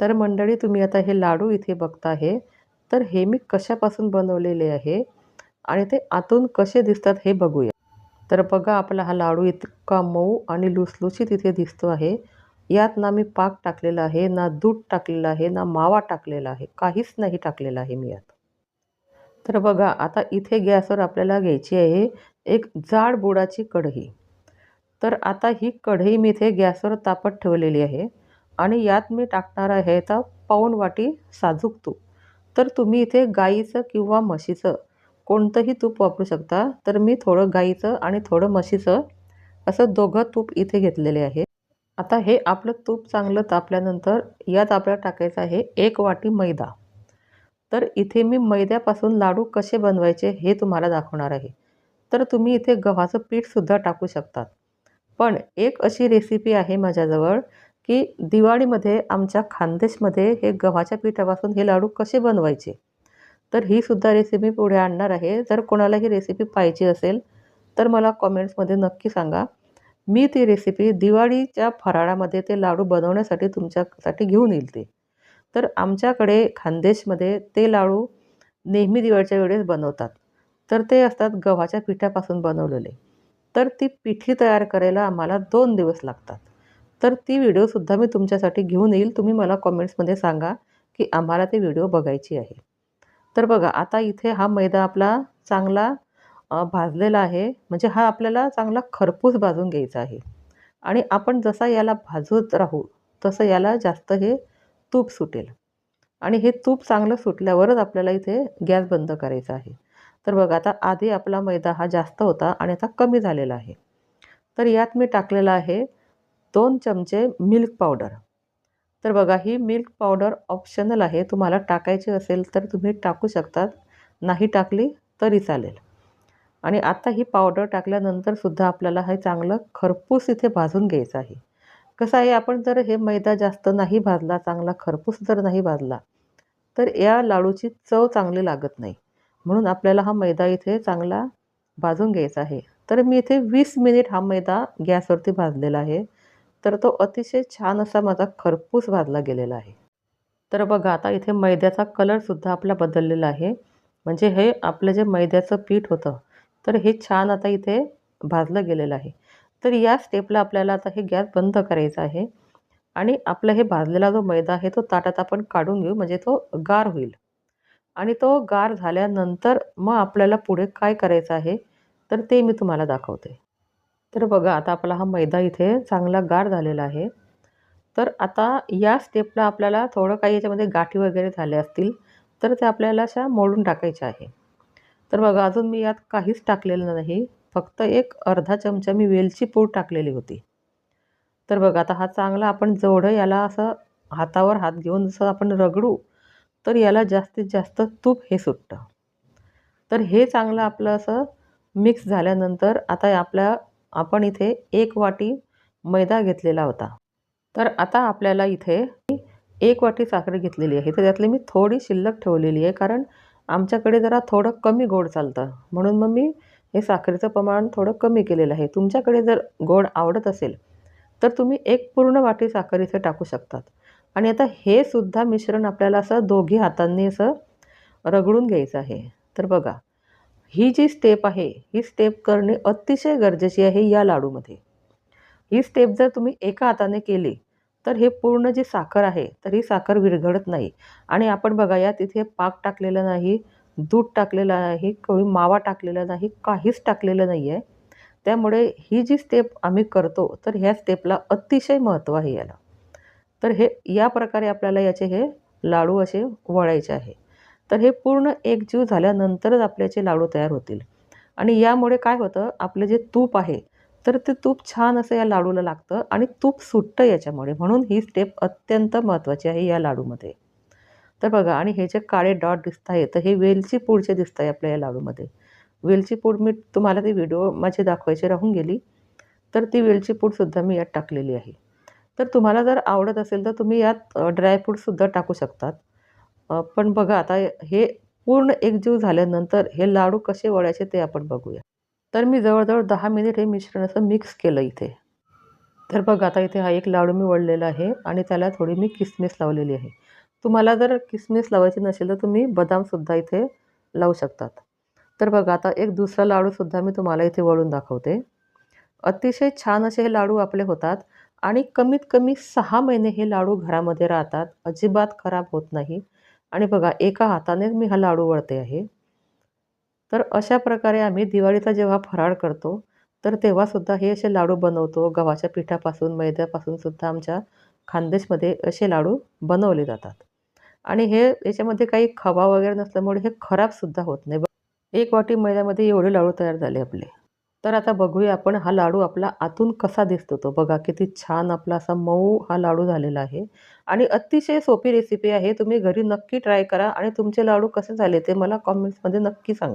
तर मंडळी तुम्ही आता हे लाडू इथे बघता आहे तर हे मी कशापासून बनवलेले आहे आणि ते आतून कसे दिसतात हे बघूया. तर बघा आपला हा लाडू इतका मऊ आणि लुसलुशीत इथे दिसतो आहे. यात ना मी पाक टाकलेला आहे ना दूध टाकलेलं आहे ना मावा टाकलेला आहे. काहीच नाही टाकलेलं आहे मी यात. तर बघा आता इथे गॅसवर आपल्याला घ्यायची आहे एक जाड बुडाची कढई. तर आता ही कढई मी इथे गॅसवर तापत ठेवलेली आहे. आणि यात मी टाकणार आहे आता पाऊण वाटी साजूक तूप. तर तुम्ही इथे गाईचं किंवा म्हशीचं कोणतंही तूप वापरू शकता. तर मी थोडं गाईचं आणि थोडं म्हशीचं असं दोघं तूप इथे घेतलेले आहे. आता हे आपलं तूप चांगलं तापल्यानंतर यात आपल्याला टाकायचं आहे एक वाटी मैदा. तर इथे मी मैद्यापासून लाडू कसे बनवायचे हे तुम्हाला दाखवणार आहे. तर तुम्ही इथे गव्हाचं पीठसुद्धा टाकू शकतात. पण एक अशी रेसिपी आहे माझ्याजवळ की दिवाळीमध्ये आमच्या खानदेशमध्ये हे गव्हाच्या पिठापासून हे लाडू कसे बनवायचे? तर ही सुद्धा रेसिपी पुढे आणणार आहे. जर कोणाला ही रेसिपी पाहिजे असेल तर मला कॉमेंट्समध्ये नक्की सांगा. मी ती रेसिपी दिवाळीच्या फराळामध्ये ते लाडू बनवण्यासाठी तुमच्यासाठी घेऊन येईल ते. तर आमच्याकडे खानदेशमध्ये ते लाडू नेहमी दिवाळीच्या वेळेस बनवतात. तर ते असतात गव्हाच्या पिठापासून बनवलेले. तर ती पिठी तयार करायला आम्हाला दोन दिवस लागतात. तर ती व्हिडिओसुद्धा मी तुमच्यासाठी घेऊन येईल. तुम्ही मला कॉमेंट्समध्ये सांगा की आम्हाला ते व्हिडिओ बघायची आहे. तर बघा आता इथे हा मैदा आपला चांगला भाजलेला आहे. म्हणजे हा आपल्याला चांगला खरपूस भाजून घ्यायचा आहे. आणि आपण जसा याला भाजत राहू तसं याला जास्त हे तूप सुटेल. आणि हे तूप चांगलं सुटल्यावरच आपल्याला इथे गॅस बंद करायचा आहे. तर बघा आता आधी आपला मैदा हा जास्त होता आणि आता कमी झालेला आहे. तर यात मी टाकलेला आहे दोन चमचे मिल्क पावडर तर बघा ही मिल्क पावडर ऑप्शनल आहे. तुम्हाला टाकायची असेल तर तुम्ही टाकू शकतात. नाही टाकली तरी चालेल. आणि आता ही पावडर टाकल्यानंतरसुद्धा आपल्याला हे चांगलं खरपूस इथे भाजून घ्यायचं आहे. कसं आहे आपण जर हे मैदा जास्त नाही भाजला चांगला खरपूस जर नाही भाजला तर या लाडूची चव चांगली लागत नाही. म्हणून आपल्याला हा मैदा इथे चांगला भाजून घ्यायचा आहे. तर मी इथे वीस मिनिट हा मैदा गॅसवरती भाजलेला आहे. तर तो अतिशय छान असा माझा खरपूस भाजला गेलेला आहे. तर बघा आता इथे मैद्याचा कलरसुद्धा आपला बदललेला आहे. म्हणजे हे आपलं जे मैद्याचं पीठ होतं तर हे छान आता इथे भाजलं गेलेलं आहे. तर या स्टेपला आपल्याला आता हे गॅस बंद करायचा आहे. आणि आपला हे भाजलेला जो मैदा आहे तो ताटात आपण काढून घेऊ म्हणजे तो गार होईल. आणि तो गार झाल्यानंतर मग आपल्याला पुढे काय करायचं आहे तर ते मी तुम्हाला दाखवते. तर बघा आता आपला हा मैदा इथे चांगला गार झालेला आहे. तर आता या स्टेपला आपल्याला थोडं काही याच्यामध्ये गाठी वगैरे झाल्या असतील तर ते आपल्याला अशा मोडून टाकायच्या आहे. तर बघा अजून मी यात काहीच टाकलेलं नाही. फक्त एक अर्धा चमचा मी वेलची पूड टाकलेली होती. तर बघा आता हा चांगला आपण जेवढं याला असं हातावर हात घेऊन जसं आपण रगडू तर याला जास्तीत जास्त तूप हे सुटतं. तर हे चांगलं आपलं असं मिक्स झाल्यानंतर आता आपल्या आपण इथे एक वाटी मैदा घेतलेला होता. तर आता आपल्याला इथे एक वाटी साखर घेतलेली आहे. तर त्यातली मी थोडी शिल्लक ठेवलेली आहे कारण आमच्याकडे जरा थोडं कमी गोड चालतं. म्हणून मग मी हे साखरेचं प्रमाण थोडं कमी केलेलं आहे. तुमच्याकडे जर गोड आवडत असेल तर तुम्ही एक पूर्ण वाटी साखर इथे टाकू शकतात. आणि आता हे सुद्धा मिश्रण आपल्याला असं दोघी हातांनी असं रगडून घ्यायचं आहे. तर बघा ही जी स्टेप आहे ही स्टेप करणे अतिशय गरजेची आहे या लाडूमध्ये. ही स्टेप जर तुम्ही एका हाताने केली तर हे पूर्ण जी साखर आहे तर ही साखर विरघळत नाही. आणि आपण बघाया तिथे पाक टाकलेलं नाही दूध टाकलेलं नाही कोणी मावा टाकलेला नाही काहीच टाकलेलं नाही आहे त्यामुळे ही जी स्टेप आम्ही करतो तर ह्या स्टेपला अतिशय महत्त्व आहे याला. तर हे या प्रकारे आपल्याला याचे हे लाडू असे वळायचे आहे. तर हे पूर्ण एकजीव झाल्यानंतरच आपल्याचे लाडू तयार होतील. आणि यामुळे काय होतं आपलं जे तूप आहे तर ते तूप छान असं या लाडूला लागतं आणि तूप सुटतं याच्यामुळे. म्हणून ही स्टेप अत्यंत महत्त्वाची आहे या लाडूमध्ये. तर बघा आणि हे जे काळे डॉट दिसत आहे तर हे वेलची पूडचे दिसत आहे आपल्या या लाडूमध्ये. वेलची पूड मी तुम्हाला ती व्हिडिओ माझी दाखवायची राहून गेली. तर ती वेलची पूडसुद्धा मी यात टाकलेली आहे. तर तुम्हाला जर आवडत असेल तर तुम्ही यात ड्रायफ्रूटसुद्धा टाकू शकतात. पण बघा आता हे पूर्ण एकजीव झाल्यानंतर हे लाडू कसे वळायचे ते आपण बघूया. तर मी जवळजवळ दहा मिनिट हे मिश्रण असं मिक्स केलं इथे. तर बघा आता इथे हा एक लाडू मी वळलेला आहे आणि त्याला थोडी मी किसमिस लावलेली आहे. तुम्हाला जर किसमिस लावायची नसेल तर तुम्ही बदामसुद्धा इथे लावू शकतात. तर बघा आता एक दुसरा लाडूसुद्धा मी तुम्हाला इथे वळून दाखवते. अतिशय छान असे हे लाडू आपले होतात आणि कमीत कमी सहा महिने हे लाडू घरामध्ये राहतात. अजिबात खराब होत नाही. आणि बघा एका हातानेच मी हा लाडू वळते आहे. तर अशा प्रकारे आम्ही दिवाळीचा जेव्हा फराळ करतो तर तेव्हासुद्धा हे असे लाडू बनवतो. गव्हाच्या पिठापासून मैद्यापासून सुद्धा आमच्या खानदेशमध्ये असे लाडू बनवले जातात. आणि हे याच्यामध्ये काही खवा वगैरे नसल्यामुळे हे खराबसुद्धा होत नाही. एक वाटी मैद्यामध्ये एवढे लाडू तयार झाले आपले. तर आता बघूया आपण हा लाडू आपला आतून कसा दिसतो तो. बघा किती छान आपला असा मऊ हा लाडू झालेला आहे. आणि अतिशय सोपी रेसिपी आहे. तुम्ही घरी नक्की ट्राय करा आणि तुमचे लाडू कसे झाले ते मला कॉमेंट्समध्ये नक्की सांगा.